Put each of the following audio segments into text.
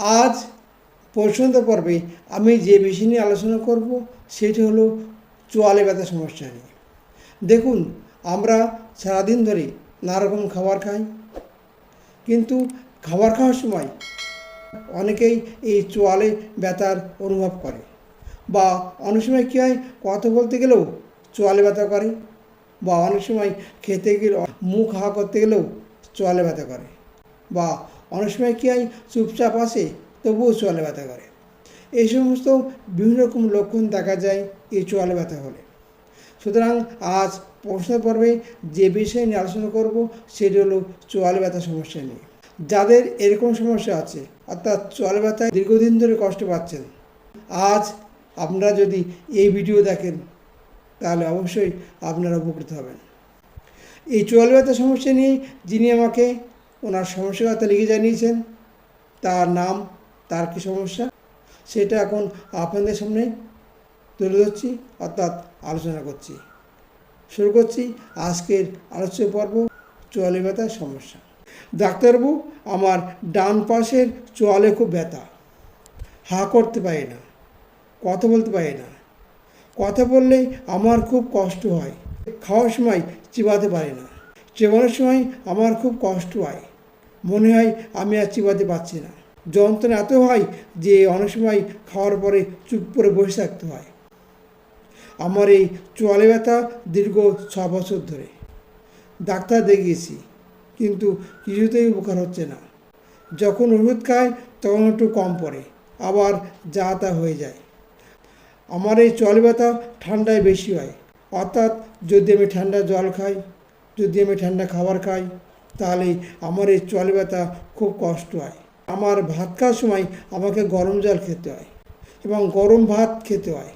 আজ পর্যন্ত পর্বে আমি যে বিষয় নিয়ে আলোচনা করব, সেটি হলো চোয়ালে ব্যথা সমস্যা নিয়ে। দেখুন, আমরা সারাদিন ধরে নানা রকম খাবার খাই, কিন্তু খাবার খাওয়ার সময় অনেকেই এই চোয়ালে ব্যথার অনুভব করে বা অনেক সময় কী হয়, কথা বলতে গেলেও চোয়ালে ব্যথা করে বা অনেক সময় খেতে গেলে মুখ হা করতে গেলেও চোয়ালে ব্যথা করে বা অনেক সময় কী হয়, চুপচাপ আসে, তবুও চোয়ালে ব্যথা করে। এই সমস্ত বিভিন্ন রকম লক্ষণ দেখা যায় এই চোয়ালে ব্যথা হলে। সুতরাং আজ প্রশ্ন পর্বে যে বিষয়ে নিয়ে আলোচনা করব, সেটি হলো চোয়ালে ব্যথা সমস্যা নিয়ে। যাদের এরকম সমস্যা আছে, অর্থাৎ চোয়ালে ব্যথায় দীর্ঘদিন ধরে কষ্ট পাচ্ছেন, আজ আপনারা যদি এই ভিডিও দেখেন, তাহলে অবশ্যই আপনারা উপকৃত হবেন। এই চোয়ালে ব্যথা সমস্যা নিয়ে যিনি আমাকে ওনার সমস্যার কথা লিখে জানিয়েছেন। তার নাম, তার কী সমস্যা, সেটা এখন আপনাদের সামনে তুলে ধরছি, অর্থাৎ আলোচনা করছি। শুরু করছি আজকের আলোচ্য পর্ব চোয়ালে ব্যথার সমস্যা। ডাক্তারবাবু, আমার ডান পাশের চোয়ালে খুব ব্যথা। হা করতে পারি না, কথা বলতে পারি না। কথা বললে আমার খুব কষ্ট হয়। খাওয়ার সময় চিবাতে পারি না। চেবানোর সময় আমার খুব কষ্ট হয়। মনে হয় আমি আর চিবাতে পারছি না। যন্ত্রণা এত হয় যে অনেক সময় খাওয়ার পরে চুপ করে বসে থাকতে হয়। আমার এই চোয়ালে ব্যথা দীর্ঘ ছ বছর ধরে। ডাক্তার দেখিয়েছি, কিন্তু কিছুতেই উপকার হচ্ছে না। যখন ওষুধ খায়, তখন একটু কম পড়ে, আবার যা তা হয়ে যায়। আমার এই চোয়ালে ব্যথা ঠান্ডায় বেশি হয়। অর্থাৎ যদি আমি ঠান্ডা জল খাই, যদি আমি ঠান্ডা খাবার খাই তাহলে আমার এই চোয়ালে ব্যথা খুব কষ্ট হয়। আমার ভাত খাওয়ার সময় আমাকে গরম জল খেতে হয় এবং গরম ভাত খেতে হয়,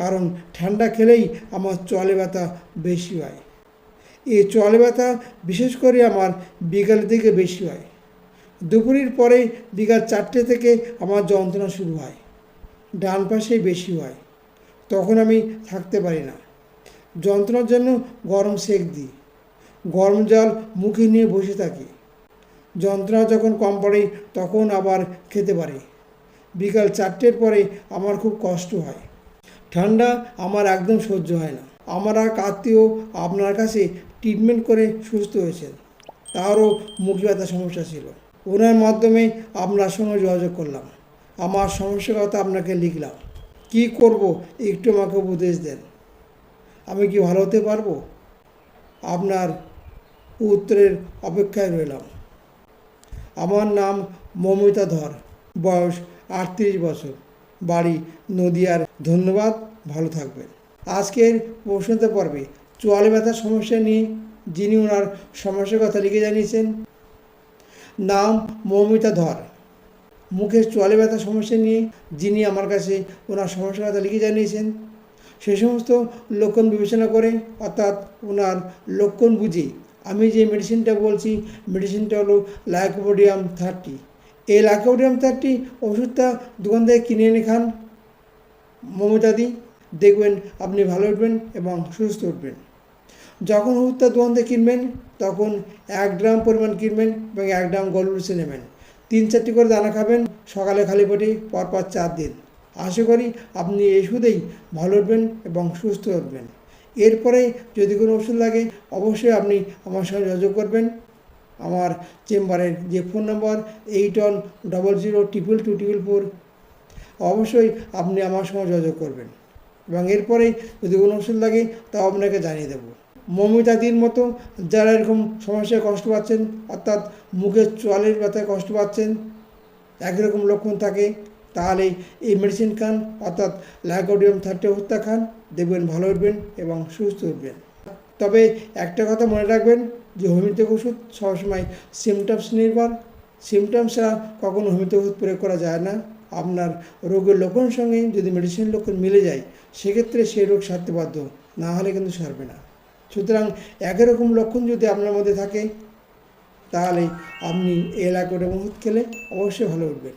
কারণ ঠান্ডা খেলেই আমার চোয়ালে ব্যথা বেশি হয়। এই চোয়ালে ব্যথা বিশেষ করে আমার বিকালের দিকে বেশি হয়। দুপুরের পরে বিকাল চারটে থেকে আমার যন্ত্রণা শুরু হয়, ডান পাশেই বেশি হয়, তখন আমি থাকতে পারি না। যন্ত্রণার জন্য গরম সেক দিই। গরম জল মুখে নিয়ে বসে থাকি। যন্ত্রণা যখন কম পড়ে, তখন আবার খেতে পারি। বিকাল চারটের পরে আমার খুব কষ্ট হয়। ঠান্ডা আমার একদম সহ্য হয় না। আমার এক আত্মীয় আপনার কাছে ট্রিটমেন্ট করে সুস্থ হয়েছেন। তারও মুখ ব্যথা সমস্যা ছিল। ওনার মাধ্যমে আপনার সঙ্গে যোগাযোগ করলাম। আমার সমস্যার কথা আপনাকে লিখলাম। কি করব? একটু আমাকে উপদেশ দেন। আমি কি ভালো হতে পারব? আপনার উত্তরের অপেক্ষায় রইলাম। আমার নাম মমিতা ধর বয়স আটত্রিশ বছর। বাড়ি নদিয়ার, ধন্যবাদ, ভালো থাকবেন। আজকের প্রশ্নতে পর্বে চোয়ালে ব্যথার সমস্যা নিয়ে যিনি ওনার সমস্যার কথা লিখে জানিয়েছেন, নাম মৌমিতা ধর মুখের চোয়ালে ব্যথা সমস্যা নিয়ে যিনি আমার কাছে ওনার সমস্যার কথা লিখে জানিয়েছেন, সে সমস্ত লক্ষণ বিবেচনা করে অর্থাৎ ওনার লক্ষণ বুঝে আমি যে মেডিসিনটা বলছি মেডিসিনটা হলো লাইকোপোডিয়াম থার্টি এই লাইকোপোডিয়াম থার্টি ওষুধটা দোকান থেকে কিনে এনে খান। মমতাদি দেখবেন আপনি ভালো উঠবেন এবং সুস্থ উঠবেন। যখন ওষুধটা দোকান থেকে কিনবেন, তখন এক গ্রাম পরিমাণ কিনবেন এবং এক গ্রাম গলুসে নেবেন। তিন চারটি করে দানা খাবেন, সকালে খালি পেটে, পরপর চার দিন। আশা করি আপনি এই ওষুধেই ভালো উঠবেন এবং সুস্থ উঠবেন। এরপরে যদি কোনো ওষুধ লাগে, অবশ্যই আপনি আমার সঙ্গে যোগাযোগ করবেন। আমার চেম্বারের যে phone number eight one double zero triple two triple four অবশ্যই আপনি আমার সঙ্গে যোগাযোগ করবেন। এবং এরপরে যদি কোনো ওষুধ লাগে, তাও আপনাকে জানিয়ে দেবো। মমিতাদির মতো যারা এরকম সমস্যায় কষ্ট পাচ্ছেন, অর্থাৎ মুখের চোয়ালের ব্যথায় কষ্ট পাচ্ছেন একই রকম লক্ষণ থাকে তাহলে এই মেডিসিন খান, অর্থাৎ লাইকোডিয়াম থার্টি ওষুধটা খান, দেখবেন ভালো উঠবেন এবং সুস্থ উঠবেন। তবে একটা কথা মনে রাখবেন যে হোমিওপ্যাথিক ওষুধ সবসময় সিমটমস নির্ভর। সিমটমস ছাড়া কখনো হোমিওপ্যাথিক ওষুধ প্রয়োগ করা যায় না। আপনার রোগের লক্ষণ সঙ্গে যদি মেডিসিন লক্ষণ মিলে যায়, সেক্ষেত্রে সেই রোগ সারতে বাধ্য, না হলে কিন্তু সারবে না। সুতরাং একই রকম লক্ষণ যদি আপনার মধ্যে থাকে, তাহলে আপনি এই এলাকার ওষুধ খেলে অবশ্যই ভালো উঠবেন।